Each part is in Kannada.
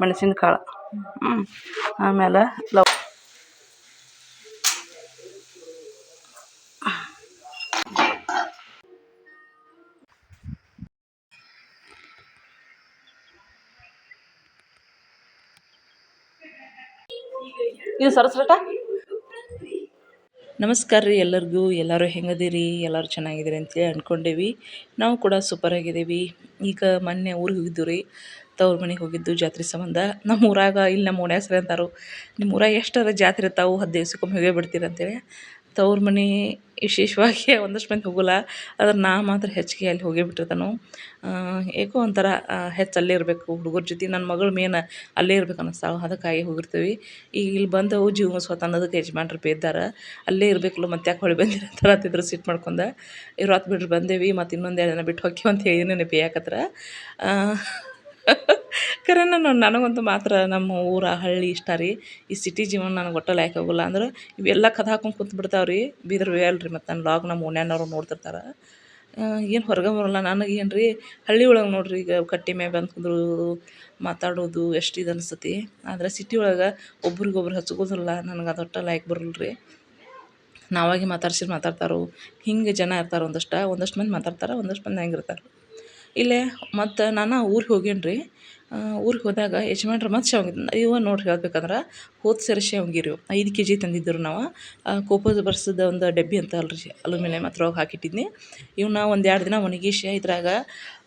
ಮೆಣಸಿನ ಕಾಳು ಆಮೇಲೆ ಲವ್ ಇದು ಸರಸ್ರಟ ನಮಸ್ಕಾರ ರೀ ಎಲ್ಲರಿಗೂ. ಎಲ್ಲರೂ ಹೆಂಗದಿರಿ? ಎಲ್ಲರೂ ಚೆನ್ನಾಗಿದ್ದೀರಿ ಅಂತೇಳಿ ಅಂದ್ಕೊಂಡೇವಿ ನಾವು ಕೂಡ ಸೂಪರ್ ಆಗಿದ್ದೀವಿ. ಈಗ ಮೊನ್ನೆ ಊರಿಗೆ ಹೋಗಿದ್ದು ರೀ. ತವ್ರ ಮನೆಗೆ ಹೋಗಿದ್ದು ಜಾತ್ರೆ ಸಂಬಂಧ. ನಮ್ಮ ಊರಾಗ ಇಲ್ಲಿ ನಮ್ಮ ಓಣ್ಯಾಗ ಸರಿ ಅಂತಾರು. ನಿಮ್ಮ ಊರಾಗ ಎಷ್ಟರ ಜಾತ್ರೆ ಇರ್ತಾವೆ ಹತ್ತು ದಿವ್ಸಕ್ಕೊಮ್ಮೆ ಹೋಗೇ ಬಿಡ್ತೀರಿ ಅಂತೇಳಿ. ತವ್ರ ಮನೆ ವಿಶೇಷವಾಗಿ ಒಂದಷ್ಟು ಮಂದಿ ಹೋಗಲ್ಲ. ಆದ್ರೆ ನಾ ಮಾತ್ರ ಹೆಚ್ಚಿಗೆ ಅಲ್ಲಿ ಹೋಗೇ ಬಿಟ್ಟಿರ್ತಾನು. ಏಕೋ ಒಂಥರ ಹೆಚ್ಚು ಅಲ್ಲೇ ಇರಬೇಕು. ಹುಡುಗರ ಜೊತೆ ನನ್ನ ಮಗಳು ಮೇನ್ ಅಲ್ಲೇ ಇರ್ಬೇಕು ಅನ್ನಿಸ್ತಾವೆ ಅದಕ್ಕಾಗಿ ಹೋಗಿರ್ತೀವಿ. ಈಗ ಇಲ್ಲಿ ಬಂದವು ಜೀವ ಸ್ವತಃ ಅನ್ನೋದಕ್ಕೆ ಯಜಮಾನ್ರು ಬೇದ್ದಾರೆ. ಅಲ್ಲೇ ಇರಬೇಕಲ್ಲ, ಮತ್ತೆ ಯಾಕೆ ಹೊಳಿ ಬಂದಿರ ಥರ ಅಂತಿದ್ರು ಸಿಟ್ಟು ಮಾಡ್ಕೊಂಡ. ಇವ್ರು ಬಿಡ್ರಿ ಬಂದೇವಿ, ಮತ್ತು ಇನ್ನೊಂದು ಎರಡು ದಿನ ಬಿಟ್ಟು ಹೋಗ್ತೀವಿ ಅಂತ ಹೇಳಿ ನೆನಪಿ ಬೇಯಕತ್ರ ಖರೆ ನಾನು ನನಗಂತೂ ಮಾತ್ರ ನಮ್ಮ ಊರ ಹಳ್ಳಿ ಇಷ್ಟ ರೀ. ಈ ಸಿಟಿ ಜೀವನ ನನಗೆ ಒಟ್ಟು ಲೈಕ್ ಹೋಗಲ್ಲ ಅಂದ್ರೆ ಇವೆಲ್ಲ ಕದ ಹಾಕೊಂಡು ಕುಂತು ಬಿಡ್ತಾವೆ ರೀ ಬೀದ್ರ ಅಲ್ರಿ ಮತ್ತು ನನ್ನ ಲಾಗ್ ನಮ್ಮ ಓಣ್ಯಾನವ್ರು ನೋಡ್ತಿರ್ತಾರೆ. ಏನು ಹೊರಗೆ ಬರೋಲ್ಲ. ನನಗೆ ಏನು ರೀ, ಹಳ್ಳಿ ಒಳಗೆ ನೋಡ್ರಿ ಈಗ ಕಟ್ಟಿ ಮೇಲೆ ಬಂದು ಕುಂದ್ರೋದು ಮಾತಾಡೋದು ಎಷ್ಟು ಇದು ಅನಿಸ್ತತಿ. ಆದರೆ ಸಿಟಿ ಒಳಗೆ ಒಬ್ರಿಗೊಬ್ರು ಹಚ್ಕೋದಿಲ್ಲ ನನಗೆ ಅದು ಒಟ್ಟು ಲೈಕ್ ಬರಲ್ಲ ರೀ ನಾವಾಗಿ ಮಾತಾಡ್ಸಿ ಮಾತಾಡ್ತಾರೋ. ಹಿಂಗೆ ಜನ ಇರ್ತಾರೆ ಒಂದಷ್ಟು. ಒಂದಷ್ಟು ಮಂದಿ ಮಾತಾಡ್ತಾರೆ, ಒಂದಷ್ಟು ಮಂದಿ ಹೆಂಗಿರ್ತಾರೆ ಇಲ್ಲೇ ಮತ್ತು ನಾನು ಊರಿಗೆ ಹೋಗೇನಿ ರೀ ಊರಿಗೆ ಹೋದಾಗ ಯಜಮಾನ್ರು ಮತ್ತು ಶಾವ್ಗೆ ಇವ ನೋಡ್ರಿ ಹೇಳ್ಬೇಕಂದ್ರೆ ಹೋದ ಸರಿ ಶಾವ್ಗೆ ರೀ ಐದು ಕೆ ಜಿ ತಂದಿದ್ದರು ನಾವು. ಕೋಪದ ಬರ್ಸದ ಒಂದು ಡಬ್ಬಿ ಅಂತ ಅಲ್ರಿ ಅಲ್ಯೂಮಿನಿಯಮ್ ಅದ್ರೊಳಗೆ ಹಾಕಿಟ್ಟಿದ್ನಿ. ಇವನ್ನ ಒಂದು ಎರಡು ದಿನ ಒಣಗಿಸಿ ಇದ್ರಾಗ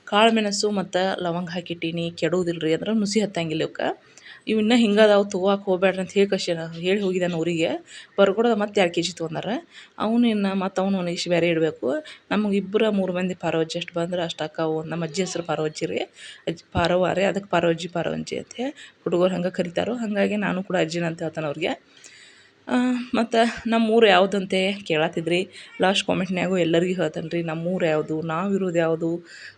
ಕಾಳು ಮೆಣಸು ಮತ್ತು ಲವಂಗ ಹಾಕಿಟ್ಟೀನಿ. ಕೆಡುವುದಿಲ್ಲ ರೀ ಅಂದ್ರೆ ನುಸಿ ಹತ್ತಂಗಿಲ್ಲ ಇವಕ್ಕೆ ಇವು ಹಿಂಗದಾವು ತೊಗೋಕ್ಕೆ ಹೋಗ್ಬೇಡ್ರಿ ಅಂತ ಹೇಳಿ ಕಳ್ಸ್ಯಾನ ಹೇಳಿ ಹೋಗಿದ್ದಾನೆ ಅವರಿಗೆ ಬರ್ಕೊಡೋದು ಮತ್ತೆ ಎರಡು ಕೆ ಜಿ ತೊಗೊಂಡಾರ? ಅವನು ಇನ್ನು ಮತ್ತು ಅವನು ಇಷ್ಟು ಬೇರೆ ಇಡಬೇಕು. ನಮಗೆ ಇಬ್ಬರು ಮೂರು ಮಂದಿ ಪಾರವಜ್ಜಿ ಅಷ್ಟು ಬಂದ್ರೆ ಅಷ್ಟು ಅಕ್ಕಾವು ನಮ್ಮ ಅಜ್ಜಿ ಹೆಸ್ರು ಪಾರವಜ್ಜಿ ರೀ. ಅಜ್ಜಿ ಪಾರವ್ವ ರೀ ಅದಕ್ಕೆ ಪಾರವಜ್ಜಿ ಪಾರವಂಜಿ ಅಂತ ಹುಡುಗರು ಹಂಗೆ ಕರಿತಾರೋ. ಹಾಗಾಗಿ ನಾನು ಕೂಡ ಅಜ್ಜಿನ ಅಂತ ಹೇಳ್ತಾನೆ ಅವ್ರಿಗೆ. ಮತ್ತು ನಮ್ಮ ಊರು ಯಾವುದಂತೆ ಕೇಳತ್ತಿದ್ರಿ ಲಾಸ್ಟ್ ಕಾಮೆಂಟ್ನ್ಯಾಗೂ ಎಲ್ಲರಿಗೂ ಹೇಳ್ತೇನೆ ರೀ ನಮ್ಮ ಊರು ಯಾವುದು, ನಾವು ಇರೋದು ಯಾವುದು,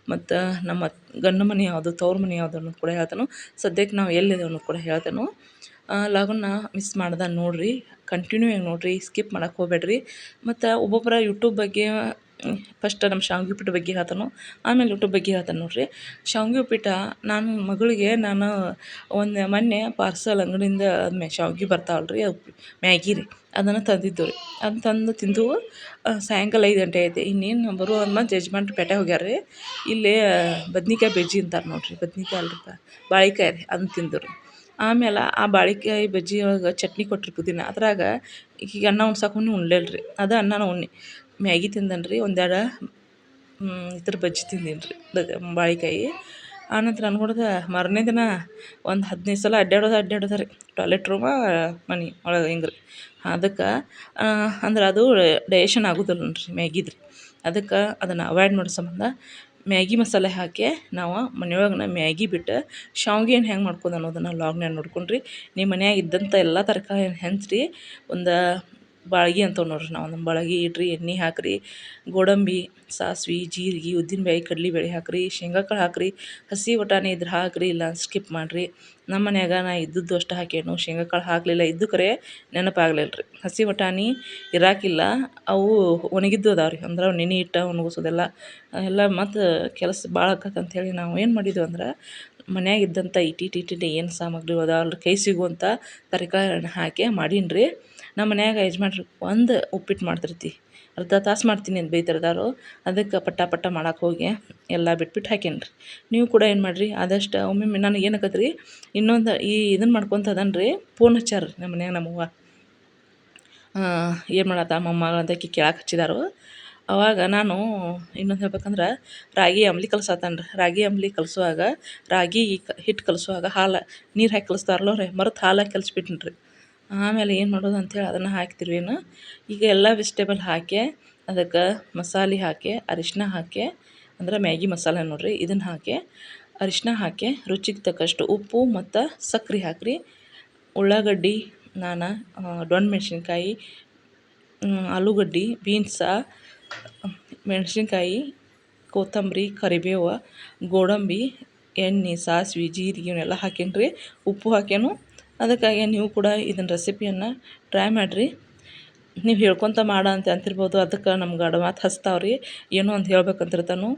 ಮತ್ತು ನಮ್ಮ ಗಂಡ ಮನೆ ಯಾವುದು, ತವ್ರ ಮನೆ ಯಾವುದು ಅನ್ನೋದು ಕೂಡ ಹೇಳ್ತಾನು. ಸದ್ಯಕ್ಕೆ ನಾವು ಎಲ್ಲಿದ್ದೇವೆ ಅನ್ನೋದು ಕೂಡ ಹೇಳ್ತಾನು. ಲಾಗನ್ನ ಮಿಸ್ ಮಾಡ್ದೆ ನೋಡಿರಿ ಕಂಟಿನ್ಯೂ ಆಗಿ ನೋಡಿರಿ ಸ್ಕಿಪ್ ಮಾಡೋಕ್ಕೆ ಹೋಗ್ಬೇಡ್ರಿ. ಮತ್ತು ಒಬ್ಬೊಬ್ಬರ ಯೂಟ್ಯೂಬ್ ಬಗ್ಗೆ ಫಸ್ಟ್ ನಮ್ಮ ಶಾವ್ಗೆ ಉಪ್ಪಿಟ್ಟು ಬಗ್ಗೆ ಹೇಳ್ತಾನು, ಆಮೇಲೆ ಊಟದ ಬಗ್ಗೆ ಹೇಳ್ತಾನೆ ನೋಡಿರಿ. ಶಾವ್ಗೆ ಉಪ್ಪಿಟ್ಟು ನಾನು ಮಗಳಿಗೆ ನಾನು ಒಂದು ಮೊನ್ನೆ ಪಾರ್ಸಲ್ ಅಂಗಡಿಯಿಂದ ಮೆ, ಶಾವ್ಗೆ ಬರ್ತಾವಲ್ಲ ರೀ ಅವು ಮ್ಯಾಗಿ ರೀ, ಅದನ್ನು ತಂದಿದ್ದು ರೀ ಅದು ತಂದು ತಿಂದು ಸಾಯಂಕಾಲ ಐದು ಗಂಟೆ ಐತೆ ಇನ್ನೇನು ಬರುವ ಮತ್ತು ಜಜ್ಮೆಂಟ್ ಪೇಟೆ ಹೋಗ್ಯಾರ ರೀ. ಇಲ್ಲಿ ಬದ್ನಿಕಾಯಿ ಬಜ್ಜಿ ಅಂತಾರೆ ನೋಡಿರಿ, ಬದ್ನಿಕಾಯಿ ಅಲ್ರಿಪ್ಪ ಬಾಳೆಕಾಯಿ ರೀ, ಅದನ್ನ ತಿಂದರು. ಆಮೇಲೆ ಆ ಬಾಳಿಕಾಯಿ ಬಜ್ಜಿ ಒಳಗೆ ಚಟ್ನಿ ಕೊಟ್ರು ಅದ್ರಾಗ ಈಗ ಅನ್ನ ಉಣ್ಸಕ್ಕೆ ಉಣ್ಲಿಲ್ಲ ರೀ ಅದು ಅನ್ನನ ಉಣ್ಣಿ. ಮ್ಯಾಗಿ ತಿಂದನು ರೀ ಒಂದೆರಡು ಇದ್ರ ಬಜ್ಜಿ ತಿಂದೀನಿ ರೀ ಬಾಳಿಕಾಯಿ. ಆನಂತರ ಅನ್ಕೊಡ್ದೆ ಮಾರನೇ ದಿನ ಒಂದು ಹದಿನೈದು ಸಲ ಅಡ್ಡಾಡೋದು ಅಡ್ಡಾಡೋದು ರೀ, ಟಾಯ್ಲೆಟ್ ರೂಮ, ಮನೆ ಒಳಗೆ ಹಿಂಗೆ ರೀ ಅದಕ್ಕೆ ಅಂದ್ರೆ ಅದು ಡೈಜೆಷನ್ ಆಗೋದಿಲ್ಲ ರೀ ಮ್ಯಾಗಿದು ರೀ. ಅದಕ್ಕೆ ಅದನ್ನು ಅವಾಯ್ಡ್ ಮಾಡೋ ಸಂಬಂಧ ಮ್ಯಾಗಿ ಮಸಾಲೆ ಹಾಕಿ ನಾವು ಮನೆಯೊಳಗೆ ಮ್ಯಾಗಿ ಬಿಟ್ಟು ಶಾವ್ಗೆನ ಹೆಂಗೆ ಮಾಡ್ಕೋದು ಅನ್ನೋದನ್ನು ಲಾಗ್ನ್ಯಾಗ ನೋಡ್ಕೊಂಡ್ರಿ. ನಿಮ್ಮ ಮನ್ಯಾಗ ಇದ್ದಂಥ ಎಲ್ಲ ತರಕಾರಿ ಹೆಂಚ್ರಿ, ಒಂದು ಬಾಳ್ಗಿ ಅಂತ ನೋಡಿರಿ ನಾವು. ನಮ್ಮ ಬಾಳ್ಗಿ ಇಡ್ರಿ, ಎಣ್ಣೆ ಹಾಕಿರಿ, ಗೋಡಂಬಿ, ಸಾಸ್ವೆ, ಜೀರಿಗೆ ಉದ್ದಿನಬೇಳೆ ಕಡ್ಲೆಬೇಳೆ ಹಾಕಿರಿ, ಶೇಂಗಾ ಕಾಳು ಹಾಕಿರಿ, ಹಸಿ ಬಟಾಣಿ ಇದ್ರೆ ಹಾಕಿರಿ, ಇಲ್ಲ ಸ್ಕಿಪ್ ಮಾಡಿರಿ. ನಮ್ಮ ಮನ್ಯಾಗ ನಾ ಇದ್ದದ್ದು ಅಷ್ಟು ಹಾಕೇನು ಶೇಂಗಾ ಕಾಳು ಹಾಕಲಿಲ್ಲ ಇದ್ದು ಕರೆ ನೆನಪಾಗ್ಲಿಲ್ಲ ರೀ ಹಸಿ ಬಟಾಣಿ ಇರಾಕಿಲ್ಲ, ಅವು ಒಣಗಿದ್ದು ಅದಾವೆ ರೀ ಅಂದ್ರೆ ನೆನೆ ಇಟ್ಟು ಒಣಗಿಸೋದೆಲ್ಲ ಎಲ್ಲ ಮತ್ತು ಕೆಲಸ ಭಾಳ ಆಕತ್ತೆ ಅಂಥೇಳಿ ನಾವು ಏನು ಮಾಡಿದ್ವಿ ಅಂದ್ರೆ ಮನ್ಯಾಗ ಇದ್ದಂಥ ಇಟಿ ಇಟ್ಟಿಟ್ಟು ಏನು ಸಾಮಗ್ರಿ ಅದಾವಲ್ಲ ಕೈ ಸಿಗುವಂಥ ತರಕಾರಿಗಳನ್ನ ಹಾಕಿ ಮಾಡೀನಿ ರೀ ನಮ್ಮ ಮನ್ಯಾಗ ಯಜಮಾನ್ರು ಒಂದು ಉಪ್ಪಿಟ್ಟು ಮಾಡ್ತಿರ್ತಿ. ಅರ್ಧ ತಾಸು ಮಾಡ್ತೀನಿ ಅಂತ ಬೈತಿರ್ದಾರು. ಅದಕ್ಕೆ ಪಟ್ಟ ಪಟ್ಟ ಮಾಡಕ್ಕೆ ಹೋಗಿ ಎಲ್ಲ ಬಿಟ್ಬಿಟ್ಟು ಹಾಕೇನಿ ರೀ ನೀವು ಕೂಡ ಏನು ಮಾಡಿರಿ, ಆದಷ್ಟು ಒಮ್ಮೊಮ್ಮೆ ನನಗೆ ಏನಾಗತ್ತೆ ರೀ ಇನ್ನೊಂದು ಈ ಇದನ್ನು ಮಾಡ್ಕೊತ ಅದಾನ ರೀ ಫೋನ್ ಹಚ್ಚಾರ ನಮ್ಮ ಮನ್ಯಾಗ ನಮ್ಮವ್ವ. ಏನು ಮಾಡತ್ತ ಮೊಮ್ಮಗಳಂತ ಅಂತ ಕೇಳಕ್ಕೆ ಹಚ್ಚಿದಾರು. ಅವಾಗ ನಾನು ಇನ್ನೊಂದು ಹೇಳ್ಬೇಕಂದ್ರೆ ರಾಗಿ ಅಂಬ್ಲಿ ಕಲ್ಸತ್ತಾನ ರೀ ರಾಗಿ ಅಂಬ್ಲಿ ಕಲಸುವಾಗ ರಾಗಿ ಹಿಟ್ಟು ಕಲಸುವಾಗ ಹಾಲು, ನೀರು ಹಾಕಿ ಕಲಸ್ತಾರಲ್ಲ ರೀ ಮರೆತು ಹಾಲು ಹಾಕಿ ಕಲ್ಸ್ಬಿಟ್ಟಿನಿ ರೀ ಆಮೇಲೆ ಏನು ಮಾಡೋದು ಅಂಥೇಳಿ ಅದನ್ನು ಹಾಕ್ತಿರ್ವೇನು ಈಗ ಎಲ್ಲ ವೆಜಿಟೇಬಲ್ ಹಾಕಿ, ಅದಕ್ಕೆ ಮಸಾಲೆ ಹಾಕಿ ಅರಿಶಿನ ಹಾಕಿ, ಅಂದ್ರೆ ಮ್ಯಾಗಿ ಮಸಾಲೆ ನೋಡಿರಿ, ಇದನ್ನು ಹಾಕಿ ಅರಿಶಿನ ಹಾಕಿ, ರುಚಿಗೆ ತಕ್ಕಷ್ಟು ಉಪ್ಪು ಮತ್ತು ಸಕ್ಕರೆ ಹಾಕಿರಿ. ಉಳ್ಳಾಗಡ್ಡಿ, ನಾನು ಡೊಣ್ಣ ಮೆಣಸಿನ್ಕಾಯಿ ಆಲೂಗಡ್ಡೆ, ಬೀನ್ಸ ಮೆಣಸಿನ್ಕಾಯಿ, ಕೊತ್ತಂಬರಿ, ಕರಿಬೇವು, ಗೋಡಂಬಿ, ಎಣ್ಣೆ, ಸಾಸ್ವೆ, ಜೀರಿಗೆ ಇವನ್ನೆಲ್ಲ ಹಾಕೀನಿ ರೀ. ಉಪ್ಪು ಹಾಕ್ಯಾನು. ಅದಕ್ಕಾಗಿ ನೀವು ಕೂಡ ಇದನ್ನ ರೆಸಿಪಿಯನ್ನು ಟ್ರೈ ಮಾಡಿರಿ. ನೀವು ಹೇಳ್ಕೊತ ಮಾಡ ಅಂತ ಅಂತಿರ್ಬೋದು. ಅದಕ್ಕೆ ನಮ್ಗೆ ಅಡ ಮಾತು ಹಚ್ತಾವೆ ರೀ. ಏನೋ ಒಂದು ಹೇಳ್ಬೇಕಂತಿರ್ತಾನು.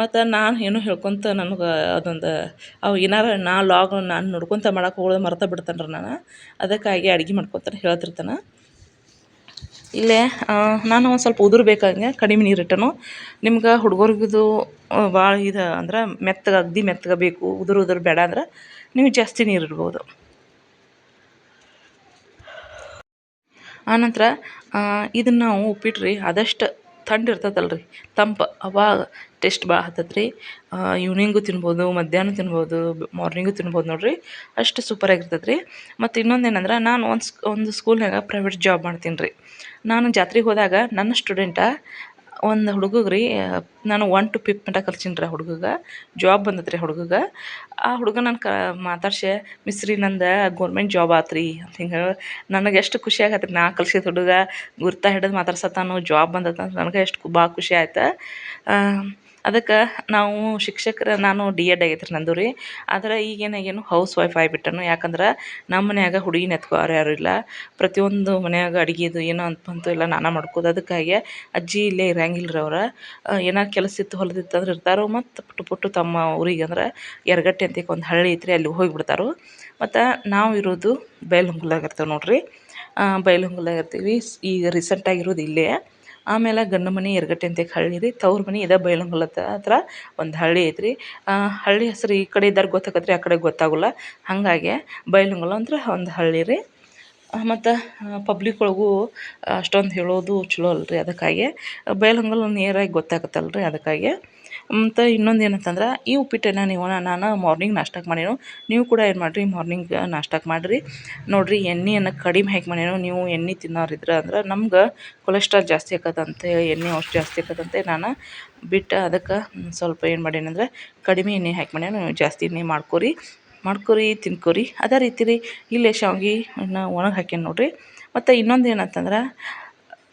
ಮತ್ತು ನಾನು ಏನೋ ಹೇಳ್ಕೊತ ನನಗೆ ಅದೊಂದು, ಅವು ಏನಾರ ನಾ ಲಾಗ್ ನಾನು ನೋಡ್ಕೊತ ಮಾಡೋಕೆ ಹೋಗೋದು ಮರ್ತು ಬಿಡ್ತಾನೆ ರೀ ನಾನು. ಅದಕ್ಕಾಗಿ ಅಡ್ಗೆ ಮಾಡ್ಕೊತಾನೆ ಹೇಳ್ತಿರ್ತಾನೆ. ಇಲ್ಲೇ ನಾನು ಒಂದು ಸ್ವಲ್ಪ ಉದುರು ಬೇಕಾಗೆ ಕಡಿಮೆ ನೀರು ಇಟ್ಟನು. ನಿಮ್ಗೆ ಹುಡುಗರ್ಗಿದು ಭಾಳ ಇದು ಅಂದ್ರೆ ಮೆತ್ತಗೆ, ಅಗ್ದಿ ಮೆತ್ತಗೆ ಬೇಕು, ಉದುರು ಉದುರು ಬೇಡ ಅಂದ್ರೆ ನೀವು ಜಾಸ್ತಿ ನೀರು ಇಡ್ಬೋದು. ಆನಂತರ ಇದನ್ನು ನಾವು ಉಪ್ಪಿಟ್ಟು ರೀ ಆದಷ್ಟು ಥಂಡ್ ಇರ್ತೈತಲ್ಲ ರೀ ತಂಪು. ಅವಾಗ ಟೇಸ್ಟ್ ಭಾಳ ಹತ್ತತ್ತೆ ರೀ ಇವ್ನಿಂಗು ತಿನ್ಬೋದು, ಮಧ್ಯಾಹ್ನ ತಿನ್ಬೋದು ಮಾರ್ನಿಂಗು ತಿನ್ಬೋದು ನೋಡಿರಿ. ಅಷ್ಟು ಸೂಪರಾಗಿರ್ತದೆ ರೀ ಮತ್ತು ಇನ್ನೊಂದು ಏನಂದ್ರೆ, ನಾನು ಒಂದು ಒಂದು ಸ್ಕೂಲ್ನಾಗ ಪ್ರೈವೇಟ್ ಜಾಬ್ ಮಾಡ್ತೀನಿ ರೀ. ನಾನು ಜಾತ್ರೆಗೆ ಹೋದಾಗ ನನ್ನ ಸ್ಟೂಡೆಂಟ ಒಂದು ಹುಡುಗಗೆ ರೀ ನಾನು ಒನ್ ಟು ಫಿಫ್ತ್ ಮಟ್ಟ ಕಲ್ಸೀನಿ ರೀ ಹುಡುಗಗೆ. ಜಾಬ್ ಬಂದತ್ತೆ ರೀ ಹುಡುಗಗೆ. ಆ ಹುಡುಗ ನಾನು ಕ ಮಾತಾಡ್ಸೆ ಮಿಸ್ ರೀ ನಂದು ಗೌರ್ಮೆಂಟ್ ಜಾಬ್ ಆತು ರೀ ಅಂತ ಹಿಂಗೆ ನನಗೆ ಎಷ್ಟು ಖುಷಿ ಆಗತ್ತೆ ರೀ ನಾ ಕಲ್ಸಿದ ಹುಡುಗ ಗುರ್ತ ಹಿಡಿದು ಮಾತಾಡ್ಸತ್ತಾನು ಜಾಬ್ ಬಂದದ ನನಗೆ ಎಷ್ಟು ಭಾಳ ಖುಷಿ ಆಯ್ತು. ಅದಕ್ಕೆ ನಾವು ಶಿಕ್ಷಕರ, ನಾನು ಡಿ ಎಡ್ ಆಗೈತೆ ರೀ ನಂದು ರೀ. ಆದ್ರೆ ಈಗ ಏನಾಗೇನು ಹೌಸ್ ವೈಫ್ ಆಗ್ಬಿಟ್ಟೆನು. ಯಾಕಂದ್ರೆ ನಮ್ಮ ಮನ್ಯಾಗ ಹುಡುಗಿನ ಎತ್ಕೋರು ಯಾರು ಇಲ್ಲ. ಪ್ರತಿಯೊಂದು ಮನ್ಯಾಗ ಅಡುಗೆದು ಏನೋ ಅಂತ ಬಂತು ಎಲ್ಲ ನಾನು ಮಾಡ್ಕೋದು. ಅದಕ್ಕಾಗಿ ಅಜ್ಜಿ ಇಲ್ಲೇ ಇರಂಗಿಲ್ಲ ರೀ ಅವ್ರು ಏನೋ ಕೆಲಸ ಇತ್ತು ಹೊಲದಿತ್ತು ಅಂದ್ರೆ ಇರ್ತಾರೋ ಮತ್ತು ಪುಟ್ಟು ಪುಟ್ಟು ತಮ್ಮ ಊರಿಗೆ ಅಂದ್ರೆ ಎರಗಟ್ಟೆ ಅಂತ ಒಂದು ಹಳ್ಳಿ ಐತ್ರಿ, ಅಲ್ಲಿ ಹೋಗಿಬಿಡ್ತಾರೋ ಮತ್ತು ನಾವು ಇರೋದು ಬೈಲಹೊಂಗಲಾಗ ಇರ್ತೇವೆ ನೋಡಿರಿ. ಬೈಲಹೊಂಗಲ್ದಾಗ ಇರ್ತೀವಿ. ಈಗ ರೀಸೆಂಟಾಗಿ ಇರೋದು ಇಲ್ಲೇ. ಆಮೇಲೆ ಗಂಡನ ಮನೆ ಯರಗಟ್ಟಿ ಅಂತ ಹಳ್ಳಿ ರೀ, ತವ್ರ ಮನೆ ಇದೇ ಬೈಲಹೊಂಗಲ ಹತ್ರ ಒಂದು ಹಳ್ಳಿ ಐತ್ರಿ. ಹಳ್ಳಿ ಹೆಸ್ರು ಈ ಕಡೆ ಇದ್ದಾರೆ ಗೊತ್ತಾಗತ್ತೆ ಆ ಕಡೆ ಗೊತ್ತಾಗಲ್ಲ. ಹಾಗಾಗಿ ಬೈಲಹೊಂಗಲ ಅಂದ್ರೆ ಒಂದು ಹಳ್ಳಿ ರೀ. ಮತ್ತು ಪಬ್ಲಿಕ್ ಒಳಗೂ ಅಷ್ಟೊಂದು ಹೇಳೋದು ಚಲೋ ಅಲ್ಲ ರೀ ಅದಕ್ಕಾಗಿ. ಬೈಲಹೊಂಗಲ ನಿಯರಾಗಿ ಗೊತ್ತಾಗತ್ತಲ್ಲ ರೀ ಅದಕ್ಕಾಗಿ. ಮತ್ತು ಇನ್ನೊಂದು ಏನಂತಂದ್ರೆ, ಈ ಉಪ್ಪಿಟ್ಟನ್ನು ನೀವು ನಾನು ಮಾರ್ನಿಂಗ್ ನಾಷ್ಟಕ್ಕೆ ಮಾಡೇನು. ನೀವು ಕೂಡ ಏನು ಮಾಡಿರಿ ಮಾರ್ನಿಂಗ್ ನಾಷ್ಟಕ್ಕೆ ಮಾಡಿರಿ. ನೋಡಿರಿ, ಎಣ್ಣೆಯನ್ನು ಕಡಿಮೆ ಹಾಕಿ ಮಾಡೇನು. ನೀವು ಎಣ್ಣೆ ತಿನ್ನೋರು ಇದ್ರೆ ಅಂದ್ರೆ ನಮ್ಗೆ ಕೊಲೆಸ್ಟ್ರಾಲ್ ಜಾಸ್ತಿ ಆಕತ್ತಂತೆ, ಎಣ್ಣೆ ಅಷ್ಟು ಜಾಸ್ತಿ ಆಕತ್ತಂತೆ. ನಾನು ಬಿಟ್ಟು ಅದಕ್ಕೆ ಸ್ವಲ್ಪ ಏನು ಮಾಡೀನಿ ಅಂದ್ರೆ, ಕಡಿಮೆ ಎಣ್ಣೆ ಹಾಕಿ ಮಾಡ್ಯಾನ ಜಾಸ್ತಿ ಎಣ್ಣೆ ಮಾಡ್ಕೊರಿ ಮಾಡ್ಕೊರಿ, ತಿನ್ಕೊರಿ. ಅದೇ ರೀತಿ ರೀ ಇಲ್ಲೇ ಶಾವಿಗೆ ಒಣಗಿ ಹಾಕ್ಯಾನ ನೋಡಿರಿ. ಮತ್ತು ಇನ್ನೊಂದು ಏನಂತಂದ್ರೆ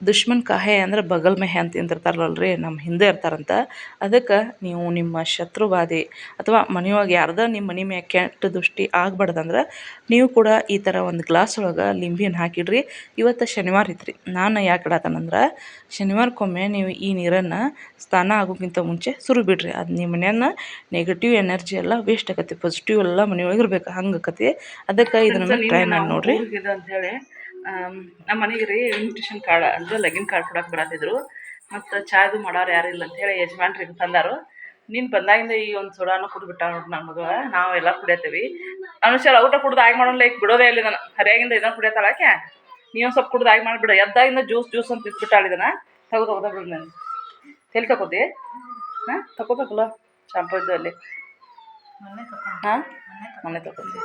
ದುಶ್ಮನ್ ಕಾಹೆ ಅಂದ್ರೆ ಬಗಲ್ ಮೇ ಹೇ ಅಂತ ಅಂತಿರ್ತಾರಲ್ಲ ರೀ ನಮ್ಮ ಹಿಂದೆ ಇರ್ತಾರಂತ. ಅದಕ್ಕೆ ನೀವು ನಿಮ್ಮ ಶತ್ರು ಬಾಧೆ ಅಥವಾ ಮನೆಯೊಳಗೆ ಯಾರ್ದ ನಿಮ್ಮ ಮನೆ ಮ್ಯಾಗ ಕೆಟ್ಟ ದೃಷ್ಟಿ ಆಗ್ಬಾರ್ದಂದ್ರೆ ನೀವು ಕೂಡ ಈ ಥರ ಒಂದು ಗ್ಲಾಸ್ ಒಳಗೆ ಲಿಂಬೆ ಹಣ್ಣು ಹಾಕಿಡ್ರಿ. ಇವತ್ತು ಶನಿವಾರ ಇತ್ತು ನಾನು ಯಾಕೆ ಇಡತ್ತೇನಂದ್ರೆ ಶನಿವಾರಕ್ಕೊಮ್ಮೆ ನೀವು ಈ ನೀರನ್ನು ಸ್ನಾನ ಆಗೋಕ್ಕಿಂತ ಮುಂಚೆ ಸುರು ಬಿಡ್ರಿ ಅದು ನಿಮ್ಮ ಮನೆಯನ್ನು ನೆಗೆಟಿವ್ ಎನರ್ಜಿ ಎಲ್ಲ ವೇಸ್ಟ್ ಆಕತಿ ಪಾಸಿಟಿವ್ ಎಲ್ಲ ಮನೆಯೊಳಗೆ ಇರ್ಬೇಕು ಹಂಗೆ ಆಕತಿ ಅದಕ್ಕೆ ಇದನ್ನ ಟ್ರೈ ಮಾಡಿ ನೋಡಿರಿ. ಅಂಥೇಳಿ ನಮ್ಮ ಮನೆಗೆ ರೀ ಇನ್ವಿಟೇಷನ್ ಕಾರ್ಡ್ ಅಂದ್ರೆ ಲಗಿನ್ ಕಾರ್ಡ್ ಕೊಡಕ್ಕೆ ಬರತ್ತಿದ್ರು ಮತ್ತು ಚಾದು ಮಾಡೋರು ಯಾರು ಇಲ್ಲ ಅಂತೇಳಿ ಯಜಮಾನ್ರಿಗೆ ತಂದಾರು ನೀನು ಬಂದಾಗಿಂದ ಈ ಒಂದು ಸೋಡಾನು ಕುಡ್ಬಿಟ್ಟ ನೋಡಿ ನನ್ನ ಮಗ. ನಾವೆಲ್ಲ ಕುಡಿಯತ್ತೀವಿ ಅನುಷಾರ ಊಟ ಕುಡ್ದು ಆಗಿ ಮಾಡೋಣ ಲೈಕ್ ಬಿಡೋದೇ ಇಲ್ಲ ನಾನು ಹರಿಯಾಗಿಂದ ಇದನ್ನ ಕುಡಿಯತ್ತಾಳ ಯಾಕೆ? ನೀವು ಸ್ವಲ್ಪ ಕುಡ್ದು ಆಗಿ ಮಾಡಿಬಿಡು. ಎದ್ದಾಗಿಂದ ಜ್ಯೂಸ್ ಜ್ಯೂಸ್ ಅಂತ ಇಟ್ಬಿಟ್ಟಾಳ ತಗೋ ತಗೋ ತೆಗ್ದ ಬಿಡು ನಾನು ಎಲ್ಲಿ ತಗೋತಿ ಹಾಂ ತಗೋಬೇಕಲ್ಲ ಶಾಂಪು ಇದ್ದು ಅಲ್ಲಿ. ಹಾಂ? ಮನೆ ತಗೊಂಡು